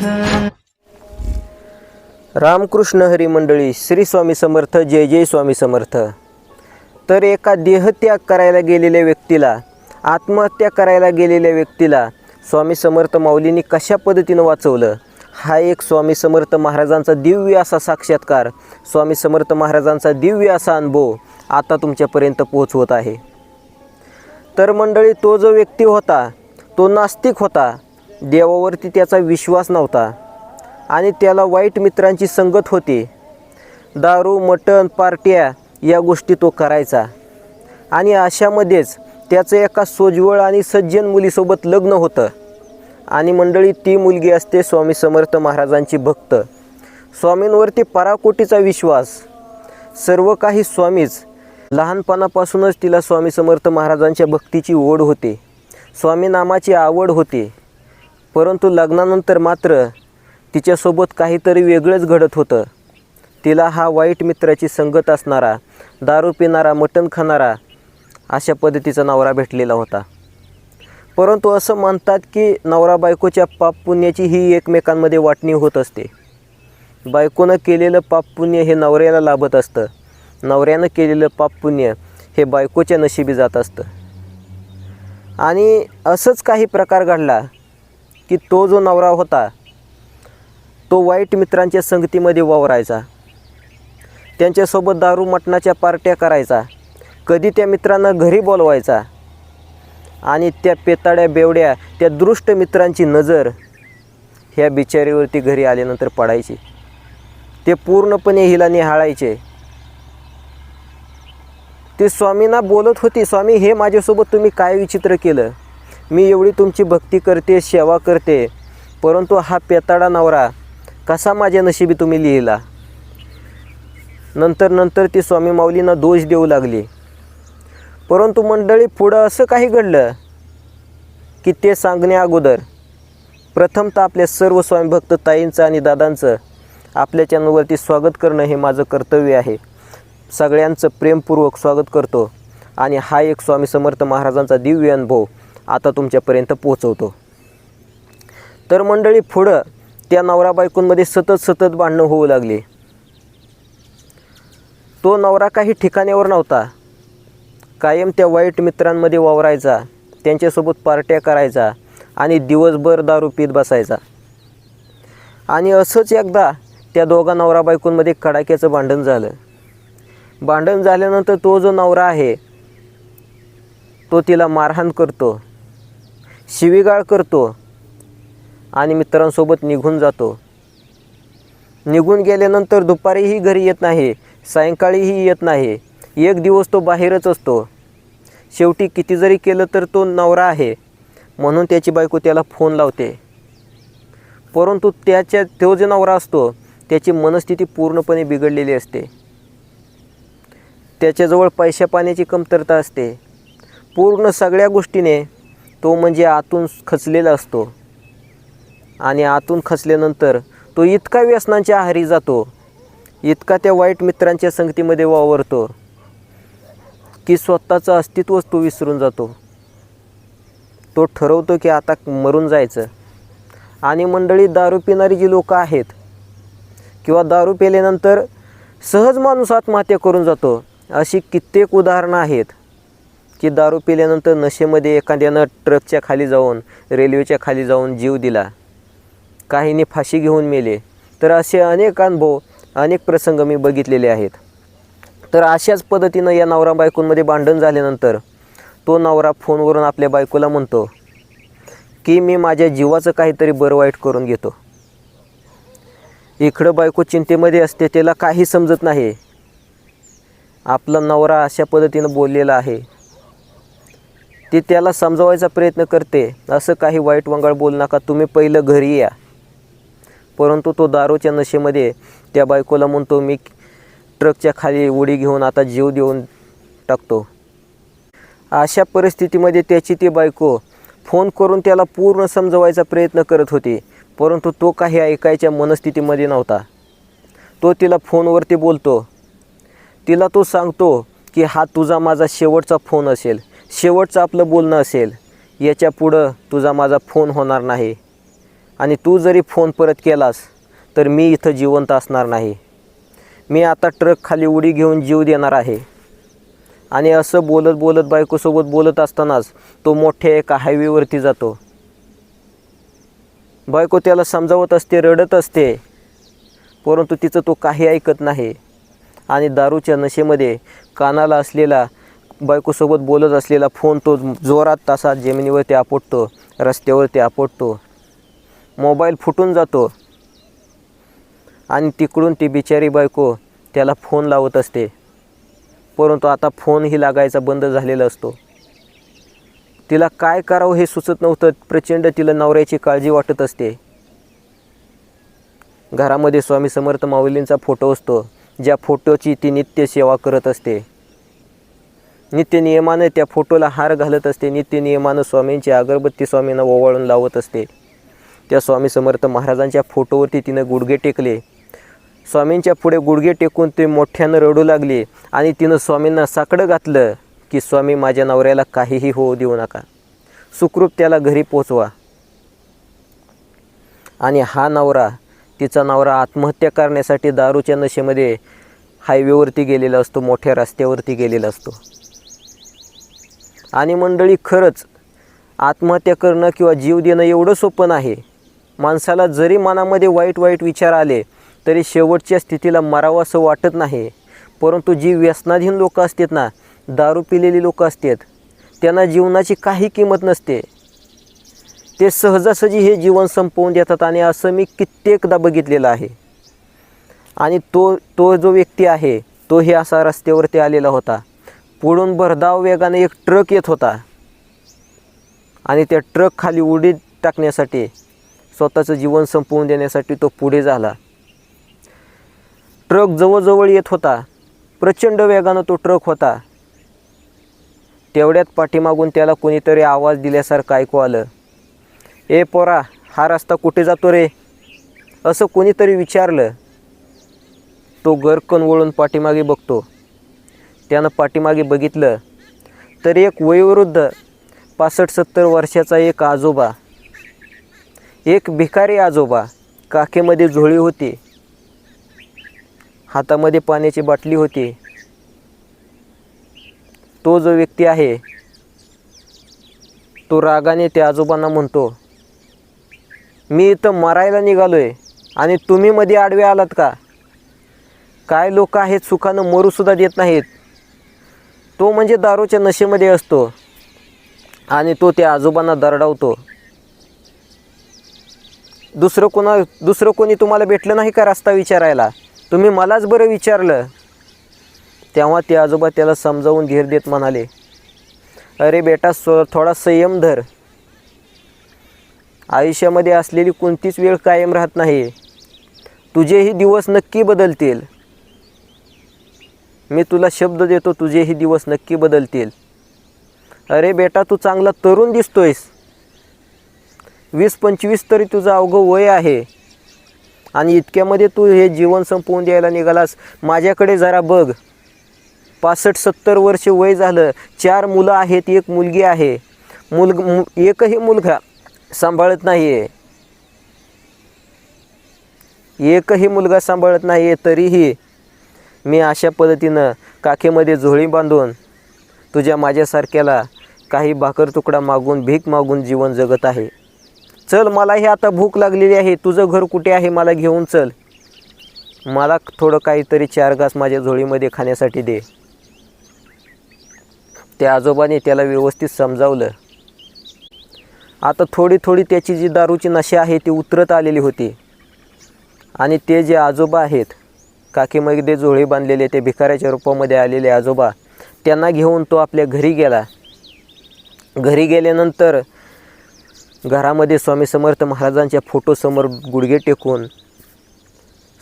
समर्थ रामकृष्ण हरी मंडळी श्री स्वामी समर्थ जय जय स्वामी समर्थ. तर एका देहत्याग करायला गेलेल्या व्यक्तीला आत्महत्या करायला गेलेल्या व्यक्तीला स्वामी समर्थ माऊलींनी कशा पद्धतीनं वाचवलं? हा एक स्वामी समर्थ महाराजांचा दिव्य असा साक्षात्कार स्वामी समर्थ महाराजांचा दिव्य असा अनुभव आता तुमच्यापर्यंत पोहोचवत आहे. तर मंडळी तो जो व्यक्ती होता तो नास्तिक होता देवावरती त्याचा विश्वास नव्हता आणि त्याला वाईट मित्रांची संगत होती. दारू मटण पार्ट्या या गोष्टी तो करायचा. आणि अशामध्येच त्याचं एका सोज्वळ आणि सज्जन मुलीसोबत लग्न होतं. आणि मंडळी ती मुलगी असते स्वामी समर्थ महाराजांची भक्त. स्वामींवरती पराकोटीचा विश्वास. सर्व काही स्वामीच. लहानपणापासूनच तिला स्वामी समर्थ महाराजांच्या भक्तीची ओढ होते. स्वामी नामाची आवड होती. परंतु लग्नानंतर मात्र तिच्यासोबत काहीतरी वेगळंच घडत होतं. तिला हा वाईट मित्राची संगत असणारा दारू पिणारा मटण खाणारा अशा पद्धतीचा नवरा भेटलेला होता. परंतु असं मानतात की नवरा बायकोच्या पाप पुण्याची ही एकमेकांमध्ये वाटणी होत असते. बायकोनं केलेलं पाप पुण्य हे नवऱ्याला लाभत असतं. नवऱ्यानं केलेलं पाप पुण्य हे बायकोच्या नशिबी जात असतं. आणि असंच काही प्रकार घडला की तो जो नवरा होता तो वाईट मित्रांच्या संगतीमध्ये वावरायचा. त्यांच्यासोबत दारू मटणाच्या पार्ट्या करायचा. कधी त्या मित्रांना घरी बोलवायचा. आणि त्या पेताड्या बेवड्या त्या दृष्ट मित्रांची नजर ह्या बिचारीवरती घरी आल्यानंतर पडायची. ते पूर्णपणे हिला निहाळायचे. ते स्वामींना बोलत होती स्वामी हे माझ्यासोबत तुम्ही काय विचित्र केलं? मी एवढी तुमची भक्ती करते सेवा करते परंतु हा पेताडा नवरा कसा माझ्या नशिबी तुम्ही लिहिला? नंतर नंतर ती स्वामी माऊलींना दोष देऊ लागली. परंतु मंडळी पुढं असं काही घडलं की ते सांगण्या अगोदर प्रथमतः आपल्या सर्व स्वामीभक्त ताईंचं आणि दादांचं आपल्या चॅनलवरती स्वागत करणं हे माझं कर्तव्य आहे. सगळ्यांचं प्रेमपूर्वक स्वागत करतो. आणि हा एक स्वामी समर्थ महाराजांचा दिव्य अनुभव आता तुमच्यापर्यंत पोचवतो तर मंडळी पुढं त्या नवरा बायकोंमध्ये सतत सतत भांडणं होऊ लागली. तो नवरा काही ठिकाण्यावर नव्हता. कायम त्या वाईट मित्रांमध्ये वावरायचा त्यांच्यासोबत पार्ट्या करायचा आणि दिवसभर दारू पीत बसायचा. आणि असंच एकदा त्या दोघा नवरा बायकोंमध्ये कडाक्याचं भांडण झालं. भांडण झाल्यानंतर तो जो नवरा आहे तो तिला मारहाण करतो. शिवीगाळ करतो आणि मित्रांसोबत निघून जातो. निघून गेल्यानंतर दुपारीही घरी येत नाही सायंकाळीही येत नाही. एक दिवस तो बाहेरच असतो. शेवटी किती जरी केलं तर तो नवरा आहे म्हणून त्याची बायको त्याला फोन लावते. परंतु त्याच्या तो जो नवरा असतो त्याची मनस्थिती पूर्णपणे बिघडलेली असते. त्याच्याजवळ पैशा पाण्याची कमतरता असते. पूर्ण सगळ्या गोष्टीने तो म्हणजे आतून खचलेला असतो. आणि आतून खचल्यानंतर तो इतका व्यसनांच्या आहारी जातो. इतका त्या वाईट मित्रांच्या संगतीमध्ये वावरतो की स्वतःचं अस्तित्वच तो विसरून जातो. तो ठरवतो की आता मरून जायचं. आणि मंडळी दारू पिणारी जी लोकं आहेत किंवा दारू पिल्यानंतर सहज माणूस आत्महत्या करून जातो अशी कित्येक उदाहरणं आहेत. की दारू पिल्यानंतर नशेमध्ये एखाद्यानं ट्रकच्या खाली जाऊन रेल्वेच्या खाली जाऊन जीव दिला. काहींनी फाशी घेऊन मेले. तर असे अनेक अनुभव अनेक प्रसंग मी बघितलेले आहेत. तर अशाच पद्धतीनं या नवरा बायकोंमध्ये भांडण झाल्यानंतर तो नवरा फोनवरून आपल्या बायकोला म्हणतो की मी माझ्या जीवाचं काहीतरी बरं वाईट करून घेतो. इकडं बायको चिंतेमध्ये असते त्याला काही समजत नाही. आपला नवरा अशा पद्धतीनं बोललेला आहे. ती त्याला समजावायचा प्रयत्न करते. असं काही वाईट वंगाळ बोलू नका तुम्ही पहिलं घरी या. परंतु तो दारूच्या नशेमध्ये त्या बायकोला म्हणतो मी ट्रकच्या खाली उडी घेऊन आता जीव देऊन टाकतो. अशा परिस्थितीमध्ये त्याची ती बायको फोन करून त्याला पूर्ण समजवायचा प्रयत्न करत होती परंतु तो काही ऐकायच्या मनस्थितीमध्ये नव्हता. तो तिला फोनवरती बोलतो. तिला तो सांगतो की हा तुझा माझा शेवटचा फोन असेल शेवटचं आपलं बोलणं असेल याच्या पुढं तुझा माझा फोन होणार नाही. आणि तू जरी फोन परत केलास तर मी इथं जिवंत असणार नाही. मी आता ट्रक खाली उडी घेऊन जीव देणार आहे. आणि असं बोलत बोलत बायकोसोबत बोलत असतानाच तो मोठ्या एका हायवेवरती जातो. बायको त्याला समजावत असते रडत असते परंतु तिचं तो काही ऐकत नाही. आणि दारूच्या नशेमध्ये कानाला असलेला बायकोसोबत बोलत असलेला फोन तो जोरात तासात जमिनीवरती आपटतो रस्त्यावरती आपटतो. मोबाईल फुटून जातो. आणि तिकडून ती बिचारी बायको त्याला फोन लावत असते. परंतु आता फोनही लागायचा बंद झालेला असतो. तिला काय करावं हे सुचत नव्हतं. प्रचंड तिला नवऱ्याची काळजी वाटत असते. घरामध्ये स्वामी समर्थ माऊलींचा फोटो असतो. ज्या फोटोची ती नित्य सेवा करत असते. नित्य नियमानं त्या फोटोला हार घालत असते. नित्य नियमानं स्वामींची अगरबत्ती स्वामींना ओवाळून लावत असते. त्या स्वामी समर्थ महाराजांच्या फोटोवरती तिनं गुडघे टेकले. स्वामींच्या पुढे गुडघे टेकून ते मोठ्यानं रडू लागले आणि तिनं स्वामींना साकडं घातलं की स्वामी माझ्या नवऱ्याला काहीही होऊ देऊ नका. सुखरूप त्याला घरी पोचवा आणि हा नवरा तिचा नवरा आत्महत्या करण्यासाठी दारूच्या नशेमध्ये हायवेवरती गेलेला असतो मोठ्या रस्त्यावरती गेलेला असतो. आणि मंडळी खरंच आत्महत्या करणं किंवा जीव देणं एवढं सोपं नाही. माणसाला जरी मनामध्ये वाईट वाईट विचार आले तरी शेवटच्या स्थितीला मरावं असं वाटत नाही. परंतु जी व्यसनाधीन लोकं असतात ना दारू पिलेली लोकं असतात त्यांना जीवनाची काही किंमत नसते. ते सहजासहजी हे जीवन संपवून देतात आणि असं मी कित्येकदा बघितलेलं आहे. आणि तो तो जो व्यक्ती आहे तोही असा रस्त्यावरती आलेला होता. पुढून भरधाव वेगाने एक ट्रक येत होता. आणि त्या ट्रक खाली उडी टाकण्यासाठी स्वतःचं जीवन संपवून देण्यासाठी तो पुढे झाला. ट्रक जवळजवळ येत होता. प्रचंड वेगानं तो ट्रक होता. तेवढ्यात पाठीमागून त्याला कोणीतरी आवाज दिल्यासारखं ऐकू आलं. ए पोरा हा रस्ता कुठे जातो रे? असं कोणीतरी विचारलं. तो गरकन वळून पाठीमागे बघतो. त्यानं पाठीमागे बघितलं तर एक वयोवृद्ध पासष्ट सत्तर वर्षाचा एक आजोबा. एक भिकारी आजोबा काखेमध्ये झोळी होती. हातामध्ये पाण्याची बाटली होती. तो जो व्यक्ती आहे तो रागाने त्या आजोबांना म्हणतो मी इथं मरायला निघालो आहे आणि तुम्ही मध्ये आडवे आलात का? काय लोक आहेत सुखानं मरूसुद्धा देत नाहीत. तो म्हणजे दारूच्या नशेमध्ये असतो. आणि तो त्या आजोबांना दरडावतो. दुसरं कोणा दुसरं कोणी तुम्हाला भेटलं नाही का रस्ता विचारायला? तुम्ही मलाच बरं विचारलं. तेव्हा ते आजोबा त्याला समजावून धीर देत म्हणाले अरे बेटा स्व थोडा संयम धर. आयुष्यामध्ये असलेली कोणतीच वेळ कायम राहत नाही. तुझेही दिवस नक्की बदलतील. मी तुला शब्द देतो तुझेही दिवस नक्की बदलतील. अरे बेटा तू चांगला तरुण दिसतोयस. वीस पंचवीस तरी तुझं अवघं वय आहे. आणि इतक्यामध्ये तू हे जीवन संपवून द्यायला निघालास माझ्याकडे जरा बघ. पासष्ट सत्तर वर्ष वय झालं चार मुलं आहेत एक मुलगी आहे. मुलग मु एकही मुलगा सांभाळत नाही आहे एकही मुलगा सांभाळत नाही आहे तरीही मी अशा पद्धतीनं काखेमध्ये झोळी बांधून तुझ्या माझ्यासारख्याला काही भाकर तुकडा मागून भीक मागून जीवन जगत आहे. चल मलाही आता भूक लागलेली आहे. तुझं घर कुठे आहे? मला घेऊन चल. मला थोडं काहीतरी चार घास माझ्या झोळीमध्ये खाण्यासाठी दे. त्या आजोबाने त्याला व्यवस्थित समजावलं. आता थोडी थोडी त्याची जी दारूची नशा आहे ती उतरत आलेली होती. आणि ते जे आजोबा आहेत काकीमध्ये झोळी बांधलेले ते भिकाऱ्याच्या रूपामध्ये आलेले आजोबा त्यांना घेऊन तो आपल्या घरी गेला. घरी गेल्यानंतर घरामध्ये स्वामी समर्थ महाराजांच्या फोटोसमोर गुडघे टेकून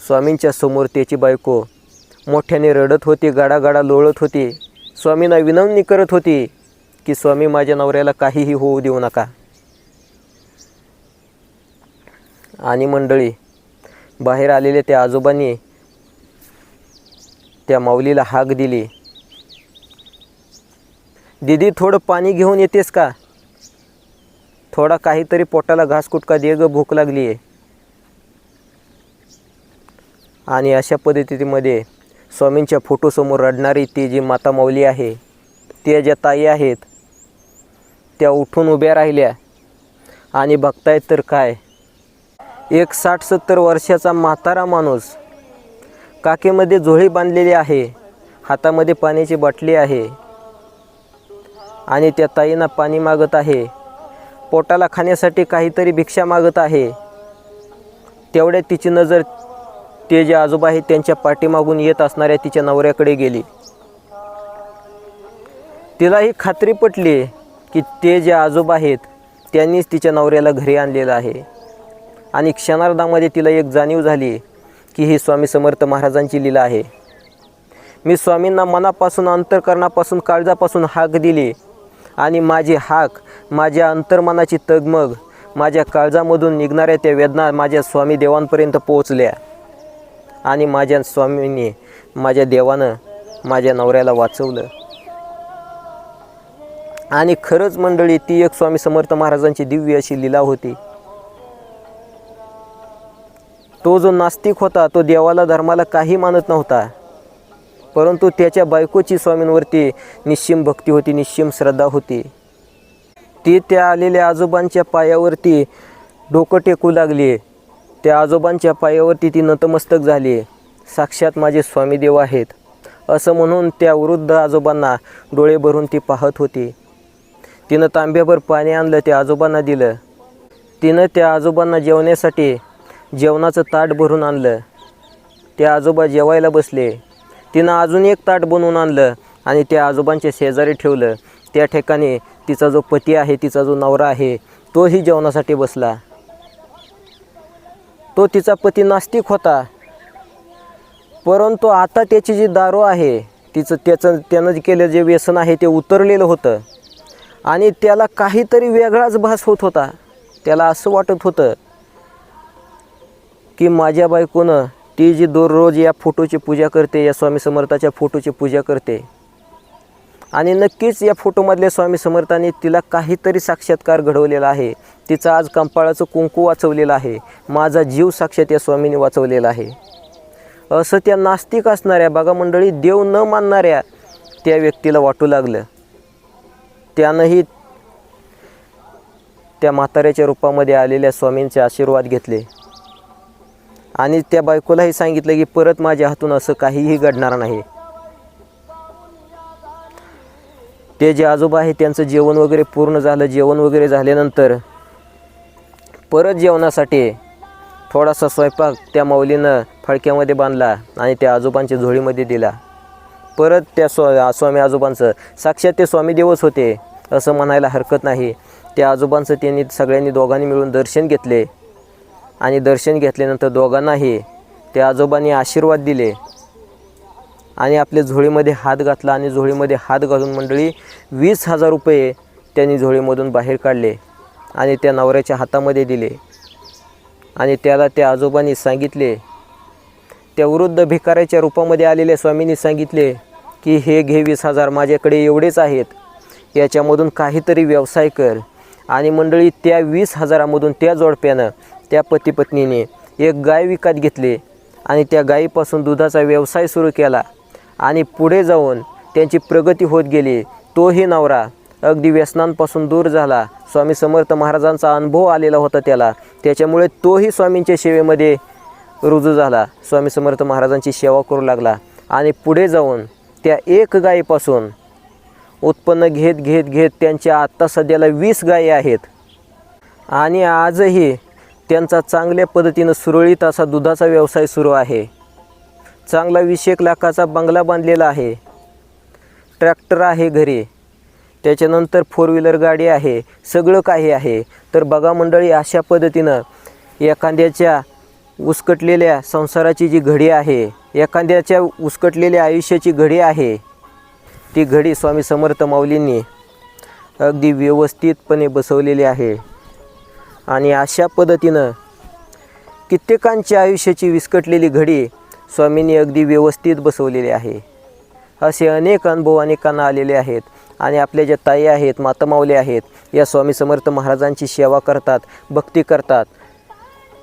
स्वामींच्या समोर त्याची बायको मोठ्याने रडत होती गाडागाडा लोळत होती. स्वामींना विनवणी करत होती की स्वामी माझ्या नवऱ्याला काहीही होऊ देऊ नका. आणि मंडळी बाहेर आलेल्या त्या आजोबांनी त्या माऊलीला हाक दिली. दीदी थोडं पाणी घेऊन येतेस का? थोडा काहीतरी पोटाला घास कुटका दे ग भूक लागली आहे. आणि अशा पद्धतीमध्ये स्वामींच्या फोटोसमोर रडणारी ती जी माता माऊली आहे त्या ज्या ताई आहेत त्या उठून उभ्या राहिल्या. आणि बघतायत तर काय एक साठ सत्तर वर्षाचा म्हातारा माणूस. काकेमध्ये झोळी बांधलेली आहे. हातामध्ये पाण्याची बाटली आहे. आणि त्या ताईंना पाणी मागत आहे. पोटाला खाण्यासाठी काहीतरी भिक्षा मागत आहे. तेवढ्या तिची नजर ते जे आजोबा आहेत त्यांच्या पाठीमागून येत असणाऱ्या तिच्या नवऱ्याकडे गेली. तिला ही खात्री पटली की ते जे आजोबा आहेत त्यांनीच तिच्या नवऱ्याला घरी आणलेलं आहे. आणि क्षणार्धामध्ये तिला एक जाणीव झाली की ही स्वामी समर्थ महाराजांची लीला आहे. मी स्वामींना मनापासून अंतरकरणापासून काळजापासून हाक दिली आणि माझी हाक माझ्या अंतर्मनाची तगमग माझ्या काळजामधून निघणाऱ्या त्या वेदना माझ्या स्वामी देवांपर्यंत पोहोचल्या आणि माझ्या स्वामींनी माझ्या देवानं माझ्या नवऱ्याला वाचवलं. आणि खरंच मंडळी ती एक स्वामी समर्थ महाराजांची दिव्य अशी लीला होती. तो जो नास्तिक होता तो देवाला धर्माला काही मानत नव्हता. परंतु त्याच्या बायकोची स्वामींवरती निश्चिम भक्ती होती निश्चिम श्रद्धा होती. ती त्या आलेल्या आजोबांच्या पायावरती डोकं टेकू लागली. त्या आजोबांच्या पायावरती ती नतमस्तक झाली. साक्षात माझे स्वामीदेव आहेत. असं म्हणून त्या वृद्ध आजोबांना डोळे भरून ती पाहत होती. तिनं तांब्याभर पाणी आणलं त्या आजोबांना दिलं. तिनं त्या आजोबांना जेवण्यासाठी जेवणाचं ताट भरून आणलं. ते आजोबा जेवायला बसले. तिनं अजून एक ताट बनवून आणलं आणि त्या आजोबांच्या शेजारी ठेवलं. त्या ठिकाणी तिचा जो पती आहे तिचा जो नवरा आहे तोही जेवणासाठी बसला. तो तिचा पती नास्तिक होता. परंतु आता त्याची जी दारू आहे तिचं त्याचं त्यानं केलं जे व्यसन आहे ते उतरलेलं होतं. आणि त्याला काहीतरी वेगळाच भास होत होता. त्याला असं वाटत होतं की माझ्या बायकोनं ती जी दररोज या फोटोची पूजा करते या स्वामी समर्थाच्या फोटोची पूजा करते. आणि नक्कीच या फोटोमधल्या स्वामी समर्थाने तिला काहीतरी साक्षात्कार घडवलेला आहे. तिचा आज कंपाळाचं कुंकू वाचवलेलं आहे. माझा जीव साक्षात या स्वामीने वाचवलेला आहे. असं त्या नास्तिक असणाऱ्या बागा मंडळी देव न मानणाऱ्या त्या व्यक्तीला वाटू लागलं. त्यानंही त्या म्हाताऱ्याच्या रूपामध्ये आलेल्या स्वामींचे आशीर्वाद घेतले. आणि त्या बायकोलाही सांगितलं की परत माझ्या हातून असं काहीही घडणार नाही. ते जे आजोबा आहे त्यांचं जेवण वगैरे पूर्ण झालं. जेवण वगैरे झाल्यानंतर परत जेवणासाठी थोडासा स्वयंपाक त्या माऊलीनं फडक्यामध्ये बांधला आणि त्या आजोबांच्या झोळीमध्ये दिला. परत त्या स्वा स्वामी आजोबांचं साक्षात ते स्वामी देवच होते असं म्हणायला हरकत नाही. त्या आजोबांचं त्यांनी सगळ्यांनी दोघांनी मिळून दर्शन घेतले. आणि दर्शन घेतल्यानंतर दोघांनाही त्या आजोबांनी आशीर्वाद दिले. आणि आपल्या झोळीमध्ये हात घातला आणि झोळीमध्ये हात घालून मंडळी वीस हजार रुपये त्यांनी झोळीमधून बाहेर काढले आणि त्या नवऱ्याच्या हातामध्ये दिले. आणि त्याला त्या आजोबांनी सांगितले त्या वृद्ध भिकाऱ्याच्या रूपामध्ये आलेल्या स्वामींनी सांगितले की हे घे वीस हजार माझ्याकडे एवढेच आहेत. याच्यामधून काहीतरी व्यवसाय कर. आणि मंडळी त्या वीस हजारामधून त्या जोडप्यानं त्या पतीपत्नीने एक गाय विकत घेतली आणि त्या गायीपासून दुधाचा व्यवसाय सुरू केला आणि पुढे जाऊन त्यांची प्रगती होत गेली. तोही नवरा अगदी व्यसनांपासून दूर झाला. स्वामी समर्थ महाराजांचा अनुभव आलेला होता त्याला. त्याच्यामुळे तोही स्वामींच्या सेवेमध्ये रुजू झाला. स्वामी समर्थ महाराजांची सेवा करू लागला आणि पुढे जाऊन त्या एक गायीपासून उत्पन्न घेत घेत घेत त्यांच्या आत्ता सध्याला वीस गायी आहेत. आणि आजही त्यांचा चांगल्या पद्धतीनं सुरळीत असा दुधाचा व्यवसाय सुरू आहे. चांगला वीस एक लाखाचा बंगला बांधलेला आहे. ट्रॅक्टर आहे घरी. त्याच्यानंतर फोर व्हीलर गाडी आहे. सगळं काही आहे. तर बघा मंडळी अशा पद्धतीनं एखाद्याच्या उसकटलेल्या संसाराची जी घडी आहे एखाद्याच्या उसकटलेल्या आयुष्याची घडी आहे ती घडी स्वामी समर्थ माऊलींनी अगदी व्यवस्थितपणे बसवलेली आहे. आणि अशा पद्धतीनं कित्येकांची आयुष्याची विस्कटलेली घडी स्वामींनी अगदी व्यवस्थित बसवलेली आहे. असे अनेक अनुभव अनेकांना आलेले आहेत आणि आपल्या ज्या ताई आहेत मातमावले आहेत या स्वामी समर्थ महाराजांची सेवा करतात भक्ती करतात.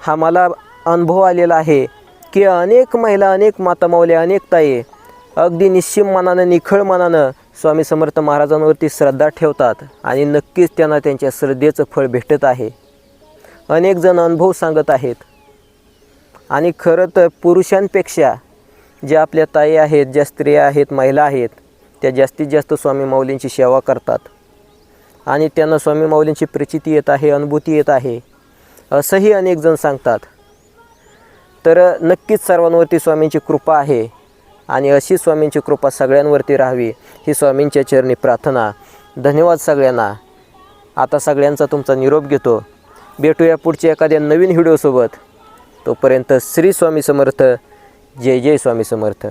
हा मला अनुभव आलेला आहे की अनेक महिला अनेक मातामावल्या अनेक ताई अगदी निश्चिम मनानं निखळ मनानं स्वामी समर्थ महाराजांवरती श्रद्धा ठेवतात आणि नक्कीच त्यांना त्यांच्या श्रद्धेचं फळ भेटत आहे. अनेक जण अनुभव सांगत आहेत. आणि खरं तर पुरुषांपेक्षा ज्या आपल्या ताई आहेत ज्या स्त्रिया आहेत महिला आहेत त्या जास्तीत जास्त स्वामी माऊलींची सेवा करतात. आणि त्यांना स्वामी माऊलींची प्रचिती येत आहे अनुभूती येत आहे असंही अनेक जण सांगतात. तर नक्कीच सर्वांवरती स्वामींची कृपा आहे आणि अशी स्वामींची कृपा सगळ्यांवरती राहावी ही स्वामींच्या चरणी प्रार्थना. धन्यवाद सगळ्यांना. आता सगळ्यांचा तुमचा निरोप घेतो. भेटूया पुढच्या एखाद्या नवीन व्हिडिओसोबत. तोपर्यंत श्री स्वामी समर्थ जय जय स्वामी समर्थ.